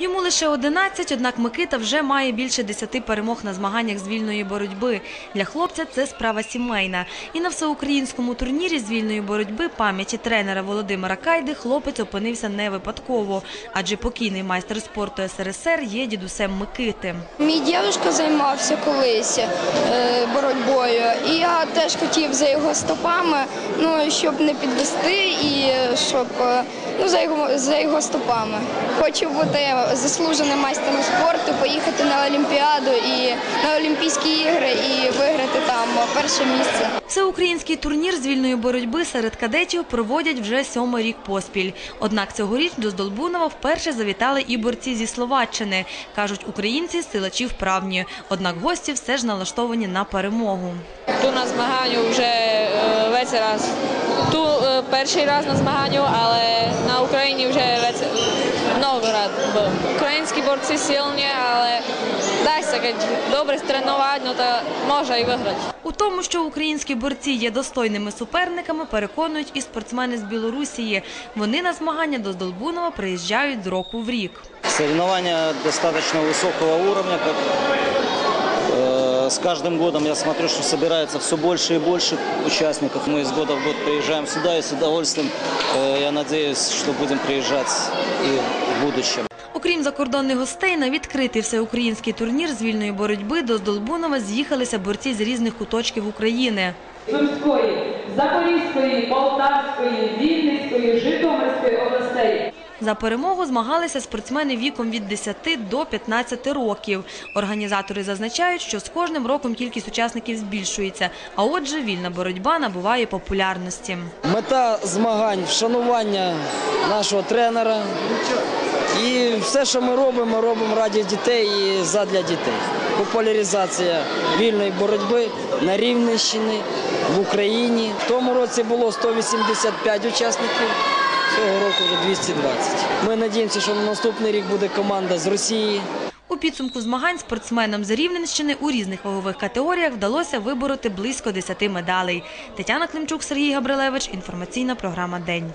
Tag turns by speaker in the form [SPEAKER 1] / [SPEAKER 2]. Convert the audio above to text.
[SPEAKER 1] Йому лише 11, однак Микита вже має більше 10 перемог на змаганнях з вільної боротьби. Для хлопця це справа сімейна. І на всеукраїнському турнірі з вільної боротьби пам'яті тренера Володимира Кайди хлопець опинився не випадково, адже покійний майстер спорту СРСР є дідусем Микити.
[SPEAKER 2] Мій дідусь займався колись е, боротьбою, і я теж хотів за його стопами, ну щоб не підвести і щоб е, ну за його за його стопами. Хочу бути заслуженим майстером спорту, поїхати на Олімпіаду і на Олімпійські ігри і виграти там перше місце.
[SPEAKER 1] Всеукраїнський турнір з вільної боротьби серед кадетів проводять вже сьомий рік поспіль. Однак цьогоріч до Здолбунова вперше завітали і борці зі Словаччини. Кажуть, українці силачі вправні. Однак гості все ж налаштовані на перемогу.
[SPEAKER 3] Тут на змаганню вже е, весь раз. Тут е, перший раз на змаганню, але на Україні вже много раз був. Українські борці сильні, але сказати, добре тренувати, ну то може і виграти.
[SPEAKER 1] У тому, що українські борці є достойними суперниками, переконують і спортсмени з Білорусії. Вони на змагання до Здолбунова приїжджають з року в рік.
[SPEAKER 4] Высокого уровня. Как, э, с каждым годом я смотрю, что собирается все больше и больше участников. Мы из года в год приезжаем сюда и с удовольствием, э, я надеюсь, что будем приезжать и в будущем.
[SPEAKER 1] Окрім закордонних гостей, на відкритий всеукраїнський турнір з вільної боротьби до Здолбунова з'їхалися борці з різних куточків України.
[SPEAKER 5] Сумської, Запорізької, Полтавської, Вінницької, Житомирської областей.
[SPEAKER 1] За перемогу змагалися спортсмени віком від 10 до 15 років. Організатори зазначають, що з кожним роком кількість учасників збільшується, а отже, вільна боротьба набуває популярності.
[SPEAKER 6] Мета змагань вшанування нашого тренера. І все, що ми робимо, ми робимо раді дітей і задля дітей. Популяризація вільної боротьби на Рівненщині, в Україні. В тому році було 185 учасників, цього року вже 220. Ми надіємося, що на наступний рік буде команда з Росії.
[SPEAKER 1] У підсумку змагань спортсменам з Рівненщини у різних вагових категоріях вдалося вибороти близько 10 медалей. Тетяна Климчук, Сергій Габрилевич. Інформаційна програма День.